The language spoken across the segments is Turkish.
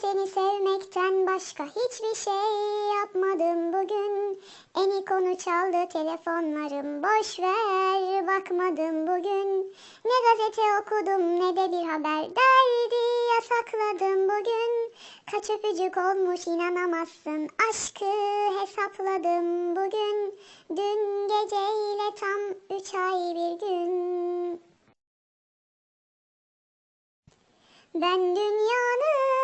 Seni sevmekten başka hiçbir şey yapmadım bugün. Eni konu çaldı telefonlarım boş ver bakmadım bugün. Ne gazete okudum ne de bir haber derdi yasakladım bugün. Kaç öpücük olmuş inanamazsın aşkı hesapladım bugün. Dün geceyle tam üç ay bir gün. Ben dünyanın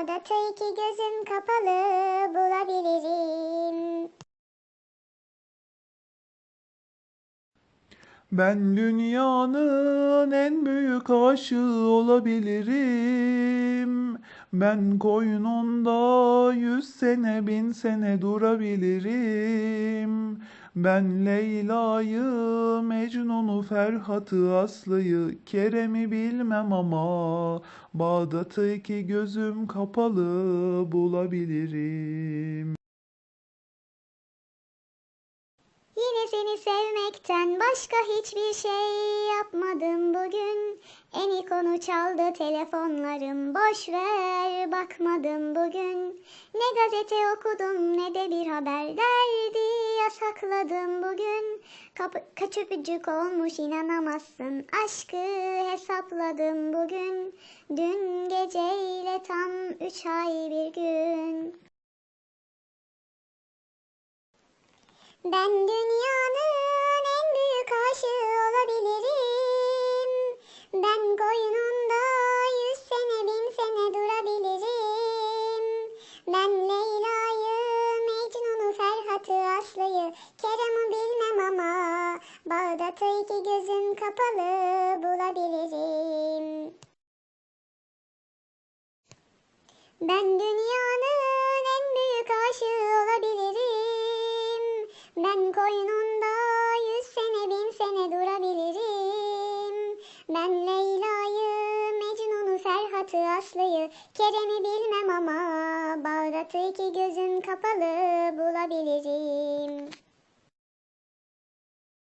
Bağdat'ı iki gözüm kapalı bulabilirim. Ben dünyanın en büyük aşığı olabilirim. Ben koynunda yüz sene bin sene durabilirim. Ben Leyla'yı, Mecnun'u, Ferhat'ı, Aslı'yı, Kerem'i bilmem ama Bağdat'ı iki gözüm kapalı bulabilirim. Yine seni sevmekten başka hiçbir şey yapmadım bugün. En konu çaldı telefonlarım boş ver bakmadım bugün. Ne gazete okudum ne de bir haber derdi yasakladım bugün. Kapı, kaç öpücük olmuş inanamazsın aşkı hesapladım bugün. Dün geceyle tam üç ay bir gün. Ben dünyanın Aslı'yı, Kerem'i bilmem ama Bağdat'ı iki gözüm kapalı bulabilirim. Ben dünyanın en büyük aşığı olabilirim. Ben koynunda yüz sene bin sene durabilirim. Ben Leyla'yı, atı Kerem'i bilmem ama Bağdat'ı iki gözüm kapalı bulabilirim